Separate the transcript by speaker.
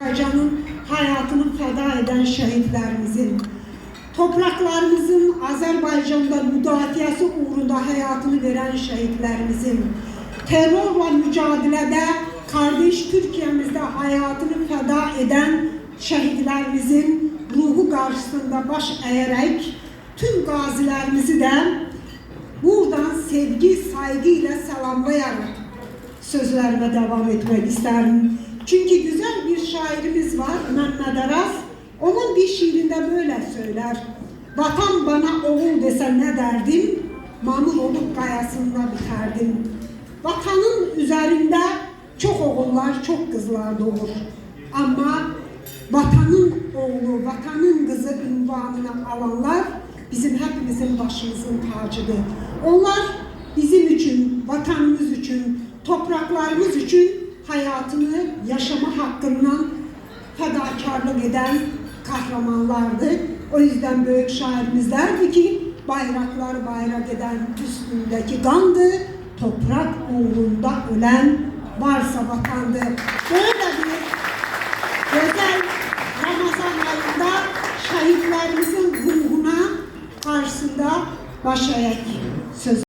Speaker 1: Azerbaycan'ın hayatını feda eden şehitlerimizin, topraklarımızın Azerbaycan'da müdafiası uğrunda hayatını veren şehitlerimizin, terörle mücadelede kardeş Türkiye'mizde hayatını feda eden şehitlerimizin ruhu karşısında baş eğerek tüm gazilerimizi de buradan sevgi, saygıyla selamlayarak sözlerime devam etmek isterim. Çünkü güzel bir şairimiz var Mehmet Aras. Onun bir şiirinde böyle söyler. Vatan bana oğul dese ne derdim? Mamur olup kayasında biterdim. Vatanın üzerinde çok oğullar, çok kızlar doğur. Ama vatanın oğlu, vatanın kızı ünvanını alanlar bizim hepimizin başımızın tacıdır. Onlar bizim için, vatanımız için, topraklarımız için hayatını yaşama hakkından fedakarlık eden kahramanlardı. O yüzden büyük şairimiz derdi ki bayraklar bayrak eden üstündeki gandı, toprak uğrunda ölen varsa vatandı. Böyle bir güzel Ramazan ayında şehitlerimizin ruhuna karşısında baş eğek söz